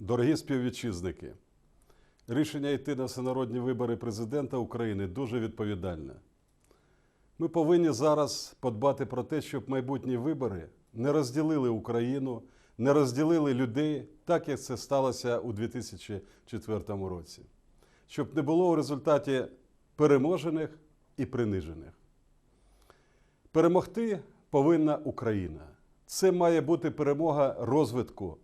Дорогі співвітчизники, рішення йти на всенародні вибори президента України дуже відповідальне. Ми повинні зараз подбати про те, щоб майбутні вибори не розділили Україну, не розділили людей, так як це сталося у 2004 році. Щоб не було у результаті переможених і принижених. Перемогти повинна Україна. Це має бути перемога розвитку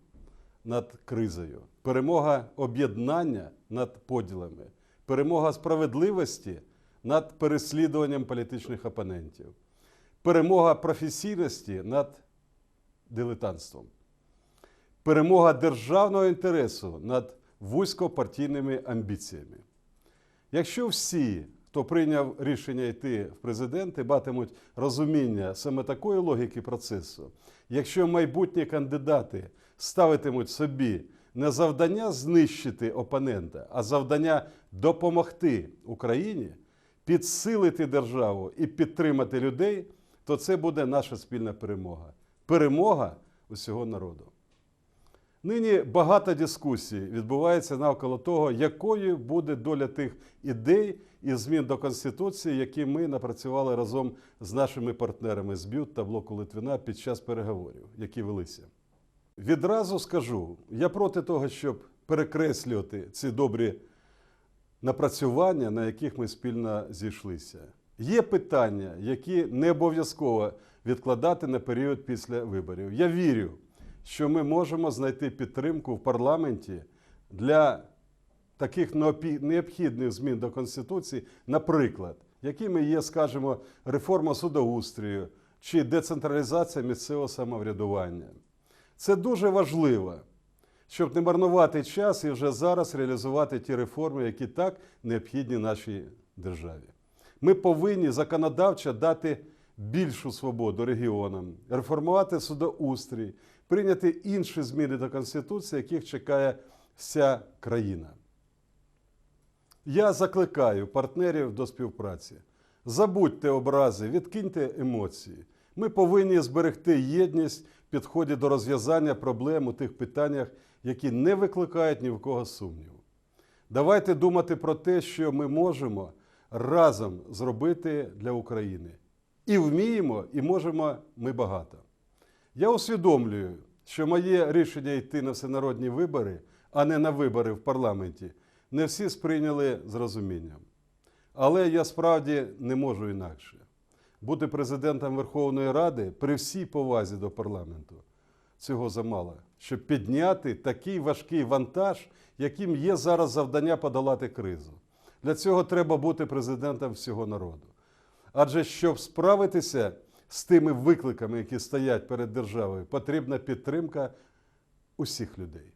над кризою, перемога об'єднання над поділами, перемога справедливості над переслідуванням політичних опонентів, перемога професійності над дилетантством, перемога державного інтересу над вузькопартійними амбіціями. Якщо всі, хто прийняв рішення йти в президенти, матимуть розуміння саме такої логіки процесу, якщо майбутні кандидати ставитимуть собі не завдання знищити опонента, а завдання допомогти Україні, підсилити державу і підтримати людей, то це буде наша спільна перемога. Перемога усього народу. Нині багато дискусій відбувається навколо того, якою буде доля тих ідей і змін до Конституції, які ми напрацювали разом з нашими партнерами з БЮТ та блоку Литвина під час переговорів, які велися. Відразу скажу, я проти того, щоб перекреслювати ці добрі напрацювання, на яких ми спільно зійшлися. Є питання, які не обов'язково відкладати на період після виборів. Я вірю, що ми можемо знайти підтримку в парламенті для таких необхідних змін до Конституції, наприклад, якими є, скажімо, реформа судоустрію чи децентралізація місцевого самоврядування. Це дуже важливо, щоб не марнувати час і вже зараз реалізувати ті реформи, які так необхідні нашій державі. Ми повинні законодавчо дати більшу свободу регіонам, реформувати судоустрій, прийняти інші зміни до Конституції, яких чекає вся країна. Я закликаю партнерів до співпраці. Забудьте образи, відкиньте емоції. Ми повинні зберегти єдність в підході до розв'язання проблем у тих питаннях, які не викликають ні в кого сумніву. Давайте думати про те, що ми можемо разом зробити для України. І вміємо, і можемо ми багато. Я усвідомлюю, що моє рішення йти на всенародні вибори, а не на вибори в парламенті, не всі сприйняли з розумінням. Але я справді не можу інакше. Бути президентом Верховної Ради при всій повазі до парламенту цього замало, щоб підняти такий важкий вантаж, яким є зараз завдання подолати кризу. Для цього треба бути президентом всього народу. Адже щоб справитися з тими викликами, які стоять перед державою, потрібна підтримка усіх людей.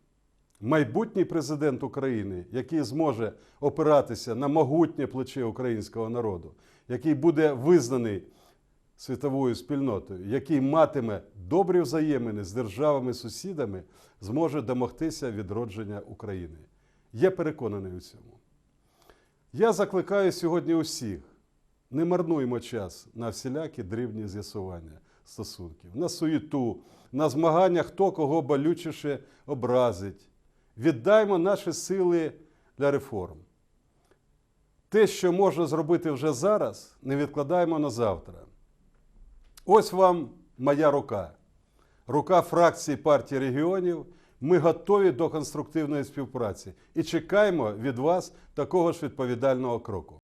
Майбутній президент України, який зможе опиратися на могутнє плече українського народу, який буде визнаний світовою спільнотою, який матиме добрі взаємини з державами-сусідами, зможе домогтися відродження України. Я переконаний у цьому. Я закликаю сьогодні усіх, не марнуємо час на всілякі дрібні з'ясування стосунків, на суєту, на змагання, хто кого болючіше образить. Віддаймо наші сили для реформ. Те, що можна зробити вже зараз, не відкладаємо на завтра. Ось вам моя рука. Рука фракції партії регіонів. Ми готові до конструктивної співпраці і чекаємо від вас такого ж відповідального кроку.